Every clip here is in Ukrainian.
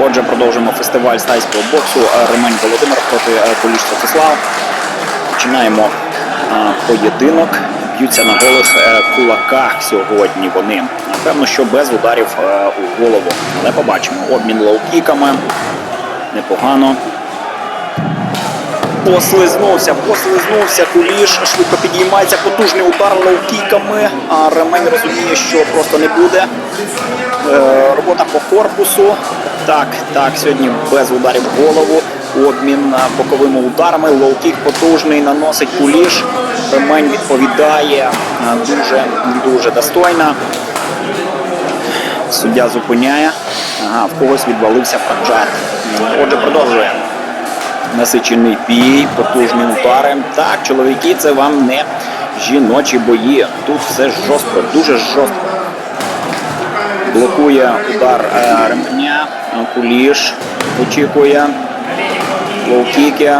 Отже, продовжуємо фестиваль стайського боксу. Е, Ремень Володимир проти е, Куліш Святослав. Починаємо е, поєдинок. Б'ються на голих е, кулаках сьогодні вони. Напевно, що без ударів е, у голову. Але побачимо. Обмін лоукіками. Непогано. Послизнувся, послизнувся, куліш швидко підіймається, потужний удар лоукіками, а ремень розуміє, що просто не буде. Е, робота по корпусу. Так, так, сьогодні без ударів в голову. Обмін боковими ударами. Лоукік потужний, наносить куліш. Ремень відповідає дуже, дуже достойно. Суддя зупиняє. Ага, в когось відвалився фаджат. Отже, продовжуємо. Насичений бій, потужні удари. Так, чоловіки, це вам не жіночі бої. Тут все жорстко, дуже жорстко. Блокує удар е, ремня, е, куліш очікує. Лоукіки,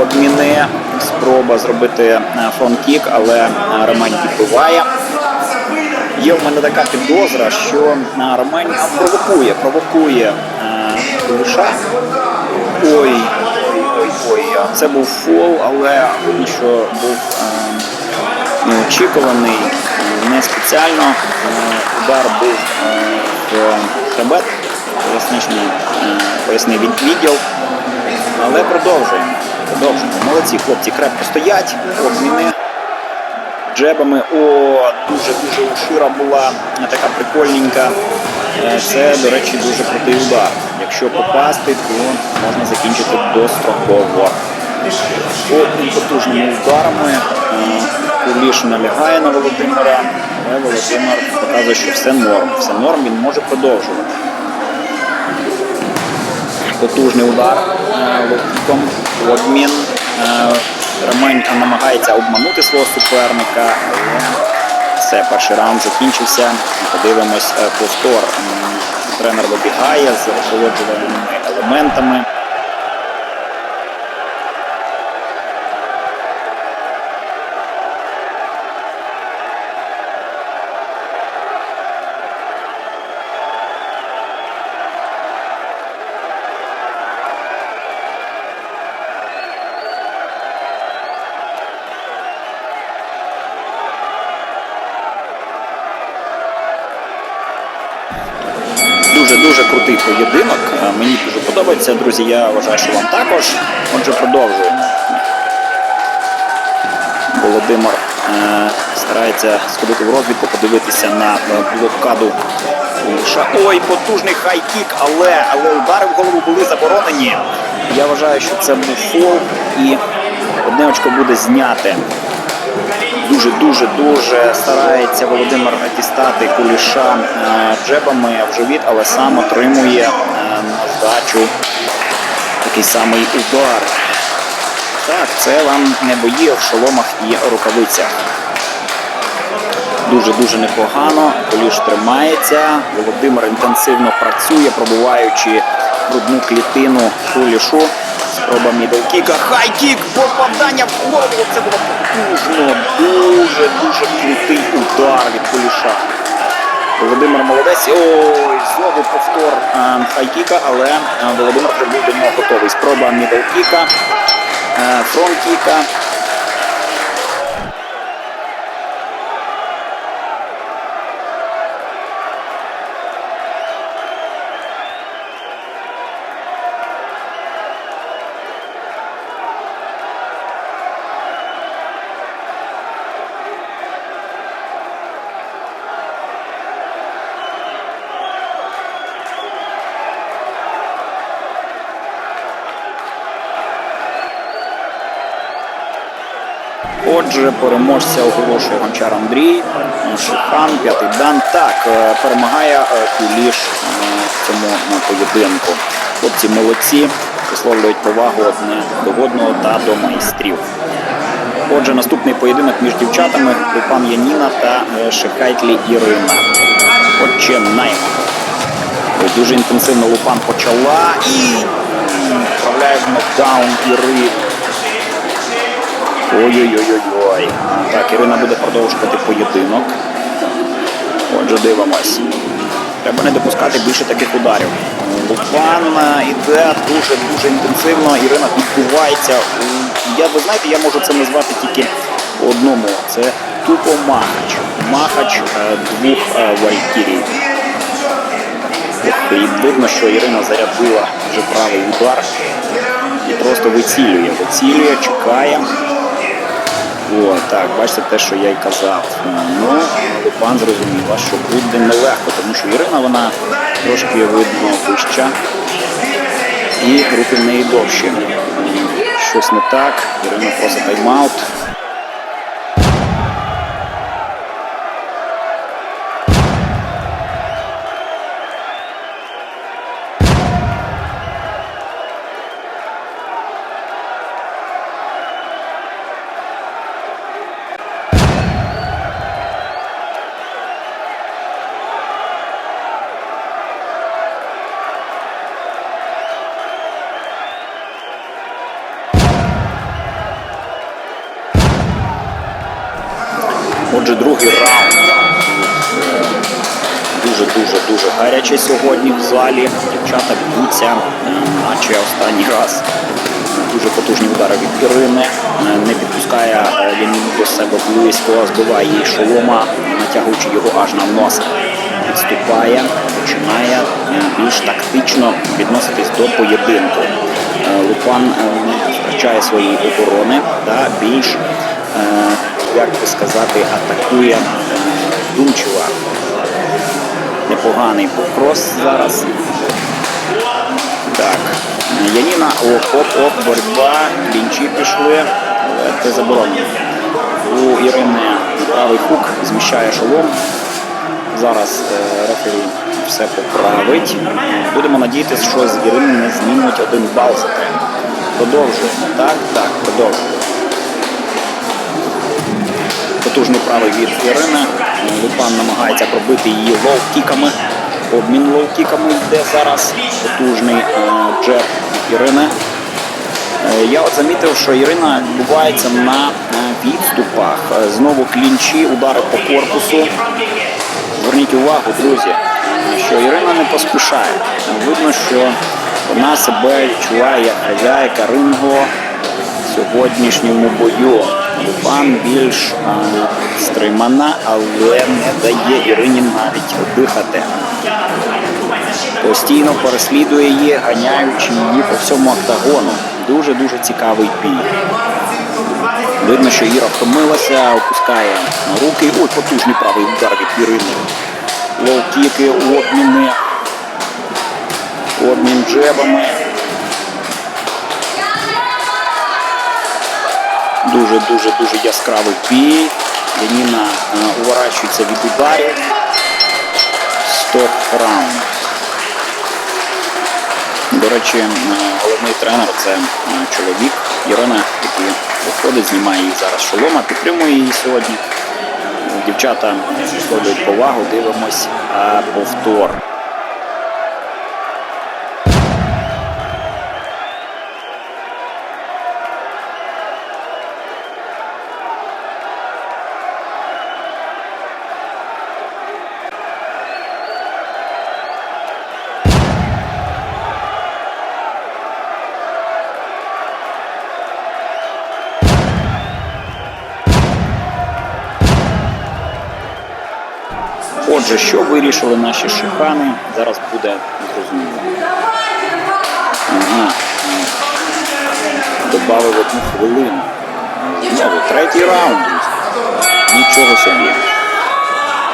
обміни. Спроба зробити е, фронт-кік, але е, ремень відбиває. Є в мене така підозра, що е, ремень провокує, провокує куліша. Ой, ой, ой. Це був фол, але що був неочікуваний, не спеціально. Удар був в хребет, поясничний, поясний від- відділ. Але продовжуємо. Продовжуємо. Молодці хлопці крепко стоять, обміни джебами. О, дуже-дуже ушира була е, така прикольненька. Е, Це, до речі, дуже крутий удар. Якщо попасти, то можна закінчити достроково. Обмін потужними ударами. Куліш налягає на Володимира, але Володимир показує, що все норм. Все норм, він може продовжувати. Потужний удар е, в обмін. Е, Ремень намагається обманути свого суперника, все, перший раунд закінчився. Подивимось е, повтор. Тренер вибігає з охолоджуваними елементами. Дуже-дуже крутий поєдинок. Е, Мені дуже подобається, друзі. Я вважаю, що вам також. Отже, продовжуємо. Володимир е, старається сходити в розвідку, подивитися на е, блокаду Ой, потужний хай-кік, але, але удари в голову були заборонені. Я вважаю, що це був фол і одне очко буде зняте. Дуже, дуже, старається Володимир дістати куліша е, джебами в живіт, але сам отримує е, на здачу такий самий удар. Так, це вам не бої в шоломах і рукавицях. Дуже-дуже непогано. Куліш тримається. Володимир інтенсивно працює, пробуваючи грудну клітину кулішу. Спроба мідлкіка. Хайкік! Попадання в голову! Це було потужно. Дуже-дуже крутий удар від куліша. Володимир молодець. Ой, знову повтор хайкіка, але Володимир вже був до нього готовий. Спроба мідлкіка, фронткіка. Отже, переможця оголошує гончар Андрій. Шихан, п'ятий дан. Так, е, перемагає е, Куліш е, в цьому е, поєдинку. Хлопці молодці, висловлюють повагу одне до одного та до майстрів. Отже, наступний поєдинок між дівчатами Лупан Яніна та е, Шихайтлі Ірина. Починаємо. Ой, Дуже інтенсивно Лупан почала і вправляє в нокдаун Іри. Ой-ой-ой-ой. Так, Ірина буде продовжувати поєдинок. Отже, дивимось. Треба не допускати більше таких ударів. Лупан е, іде дуже-дуже інтенсивно. Ірина відбувається. Я, ви знаєте, я можу це назвати тільки по одному. Це тупо махач. Махач е, двох е, валькірій. І видно, що Ірина зарядила вже правий удар і просто вицілює. Вицілює, чекає. О, так, бачите те, що я й казав. Ну, пан зрозуміла, що буде нелегко, тому що Ірина вона трошки видно вища. І руки в неї довші. Щось не так. Ірина просто тайм-аут. Отже, другий раунд. Дуже-дуже дуже гаряче сьогодні в залі. Дівчата б'ються, е, наче останній раз. Дуже потужні удари від Ірини. Е, Не підпускає е, до себе близько, збиває її шолома, натягуючи його аж на нос. Відступає, починає більш тактично відноситись до поєдинку. Лупан втрачає свої оборони та більш, як би сказати, атакує е. Непоганий покрос зараз. Так. Яніна, оп, оп, оп, боротьба, клінчі пішли, це заборонено. У Ірини правий хук зміщає шолом. Зараз е, рефері все поправить. Будемо надіятися, що з Ірини не знімуть один бал за те. Продовжуємо. Так, так, продовжуємо. Потужний правий від Ірини. Лупан намагається пробити її лоу-кіками. Обмін лоу-кіками йде зараз. Потужний е, джеб Ірини. Е, Я от замітив, що Ірина відбувається на е, підступах. Е, Знову клінчі, удари по корпусу. Зверніть увагу, друзі, що Ірина не поспішає. Видно, що вона себе відчуває як хазяйка рингу в сьогоднішньому бою. Лупан більш стримана, але не дає Ірині навіть дихати. Постійно переслідує її, ганяючи її по всьому октагону. Дуже-дуже цікавий бій. Видно, що Іра втомилася, опускає руки. Ой, потужний правий удар від Ірини. Лоу-кіки, обміни. Обмін джебами. Дуже-дуже дуже яскравий бій. Яніна е, уворачується від ударів. Стоп раунд. До речі, е, головний тренер це е, чоловік Ірина, який виходить, знімає її зараз шолома, підтримує її сьогодні. Дівчата висловлюють повагу, дивимось повтор. Отже, що вирішили наші шихани, зараз буде зрозуміло. Ага. Добавив одну хвилину. Знову третій раунд. Нічого собі.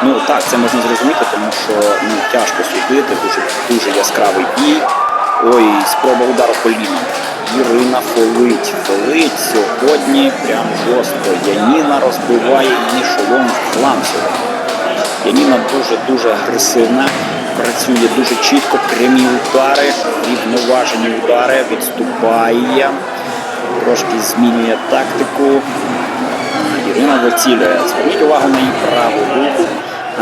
Ну так, це можна зрозуміти, тому що ну, тяжко судити, дуже, дуже яскравий бій. Ой, спроба удару коліном. Ірина фолить. Фолить сьогодні прям жорстко. Яніна розбиває її шолом в сьогодні. Яніна дуже-дуже агресивна, працює дуже чітко, прямі удари, рівноважені удари, відступає, трошки змінює тактику. Ірина вицілює. Зверніть увагу на її праву руку.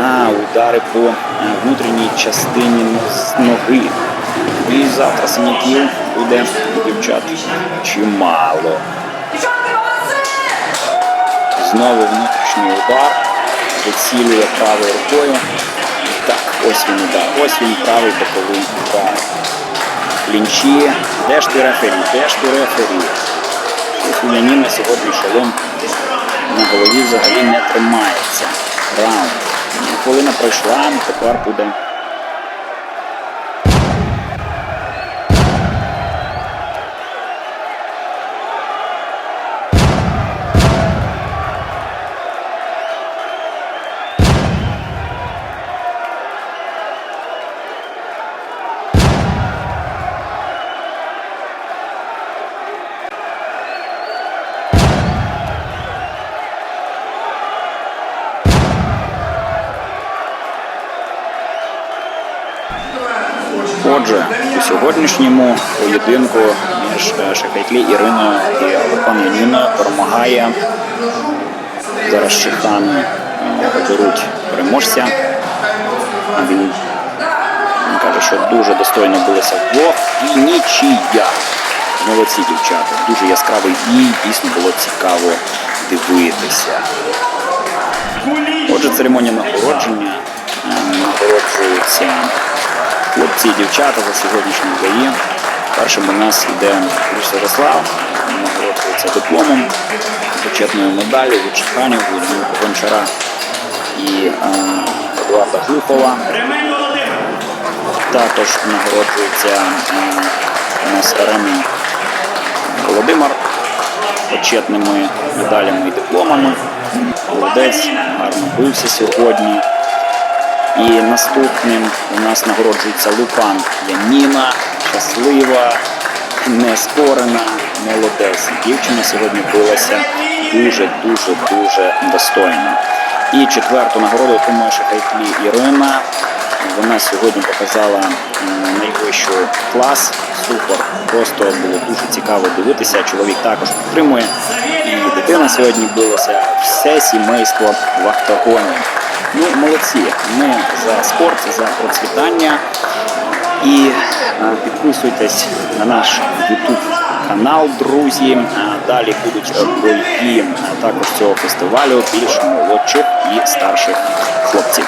А, удари по е, внутрішній частині ноги. І завтра синяків буде дівчат чимало. Знову внутрішній удар. Вицілює правою рукою. Так, ось він удар. Ось він правий боковий удар. Клінчі. Де ж ти рефері? Де ж ти рефері? У Яніна сьогодні шолом на голові взагалі не тримається. Раунд. Хвилина пройшла, тепер буде. Отже, у сьогоднішньому поєдинку між е, Шахайтлі Іриною і Лукан Яніною перемагає. Зараз Шихани е, оберуть переможця. Він, каже, що дуже достойно билися вдвох. І нічия. Молодці дівчата. Дуже яскравий бій. Дійсно було цікаво дивитися. Отже, церемонія нагородження. Е, Нагороджуються хлопці дівчата за сьогоднішні бої. Першим у нас йде Криш Ярослав, нагороджується дипломом, почетною медаллю від Шаханів, від Гончара і Едуарда Глухова. Також нагороджується е, у нас Реми Володимир почетними медалями і дипломами. Молодець, гарно бився сьогодні. І наступним у нас нагороджується Лукан Яніна, щаслива, неспорена, молодець. Дівчина сьогодні билася дуже, дуже, дуже достойно. І четверту нагороду отримує Шахайтлі Ірина. Вона сьогодні показала найвищий клас. Супер. Просто було дуже цікаво дивитися. Чоловік також підтримує. І дитина сьогодні билася. Все сімейство в октагоні. Ну, молодці. Ми за спорт, за процвітання. І е, підписуйтесь на наш YouTube канал, друзі. Е, Далі будуть бої е, також цього фестивалю більш молодших і старших хлопців.